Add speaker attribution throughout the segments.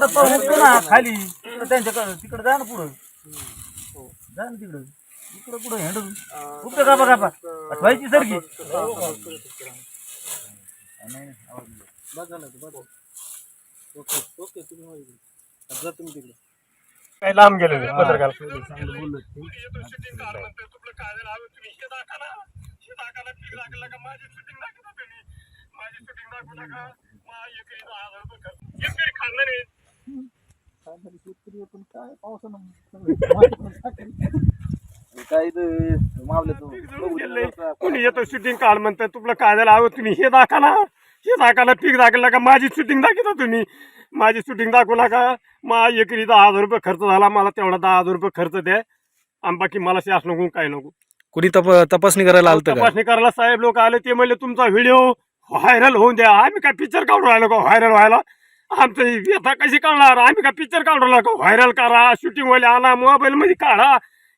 Speaker 1: तिकडं पाहून उठतो ना खाली. तिकडं त्यांच्याकडं तिकडं जा ना पुढं. जा ना तिकडं इकडं कुठं हँडल उपटे का बघा व्हायची सारखी.
Speaker 2: काही लांब गेले पत्रकार.
Speaker 1: काय मावलं
Speaker 2: कोणी येतो शूटिंग काढ म्हणतं तुला काय झालं? अहो तुम्ही हे दाखवा हे दाखवला पीक दाखवला का? माझी शूटिंग दाखवता तुम्ही. माझी शूटिंग दाखवू नका. मा एकरी दहा हजार रुपये खर्च झाला मला तेवढा दहा हजार रुपये खर्च द्या. आणि बाकी मला शास नको काय नको.
Speaker 3: कुणी तप तपासणी करायला आलतं का?
Speaker 2: तपासणी करायला साहेब लोक आले ते म्हणले तुमचा व्हिडिओ व्हायरल होऊन द्या. आम्ही काय पिक्चर काढून राहिलो का? व्हायरल व्हायला. आमचं ही व्यथा कशी काढणार आम्ही काय पिक्चर राहिलो का व्हायरल करा शूटिंग वाले आणा मोबाईल मध्ये काढा.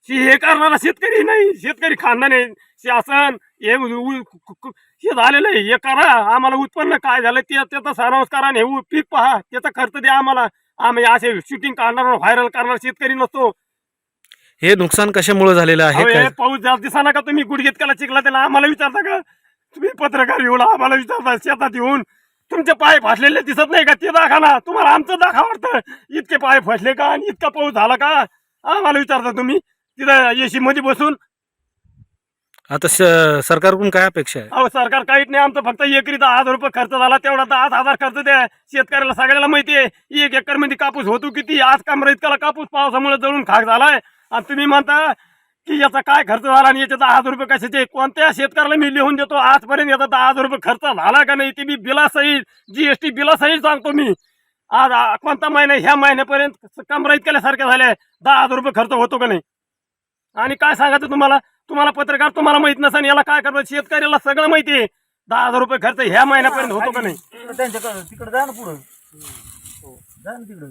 Speaker 2: हे हे करणारा शेतकरी नाही. शेतकरी खानदान आहे. शासन हे कु- कु- हे झालेलं आहे. हे करा. आम्हाला उत्पन्न काय झालं ते त्याचा सारांश करा आणि हे पीक पहा. त्याचा खर्च द्या आम्हाला. आम्ही असे शूटिंग काढणार व्हायरल करणार शेतकरी नसतो.
Speaker 3: हे नुकसान कशामुळे झालेलं आहे?
Speaker 2: पाऊस जास्त दिसा का तुम्ही गुडघेत केला चिकला त्याला आम्हाला विचारता का? तुम्ही पत्रकार येऊन आम्हाला विचारता शेतात येऊन. तुमचे पाय फासलेले दिसत नाही का? ते दाखवा ना. तुम्हाला आमचं दाखवा वाटतं. इतके पाय फसले का आणि इतका पाऊस झाला का? आम्हाला विचारता तुम्ही. तिथं एसी मध्ये बसून.
Speaker 3: आता स- सरकारकडून काय अपेक्षा आहे?
Speaker 2: अहो सरकार काहीच नाही. आमचं फक्त एकरी दहा हजार रुपये खर्च झाला. तेवढा दहा हजार खर्च द्या. शेतकऱ्याला सगळ्याला माहिती आहे. एक एकरमध्ये कापूस होतो किती? आज कमरा इतका कापूस पावसामुळे जळून खाक झालाय. आणि तुम्ही म्हणता की याचा काय खर्च झाला आणि याचे दहा हजार रुपये कशाचे? कोणत्या शेतकऱ्याला मी लिहून देतो? आजपर्यंत याचा दहा हजार रुपये खर्च झाला का नाही? ते मी बिलासहित जीएसटी बिलासहित सांगतो मी. आज कोणता महिना? ह्या महिन्यापर्यंत कमरा इतक्यासारख्या झाल्या. दहा हजार रुपये खर्च होतो का नाही? आणि काय सांगायचं तुम्हाला? तुम्हाला पत्रकार तुम्हाला माहीत नसेल याला काय करतो शेतकऱ्याला सगळं माहिती आहे. दहा हजार रुपये खर्च ह्या महिन्यापर्यंत होतो का नाही?
Speaker 1: तिकडं तिकडे जा ना पुढं. हो, जा ना तिकडं.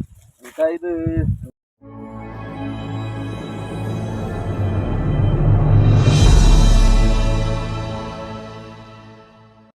Speaker 2: 你
Speaker 1: 带一。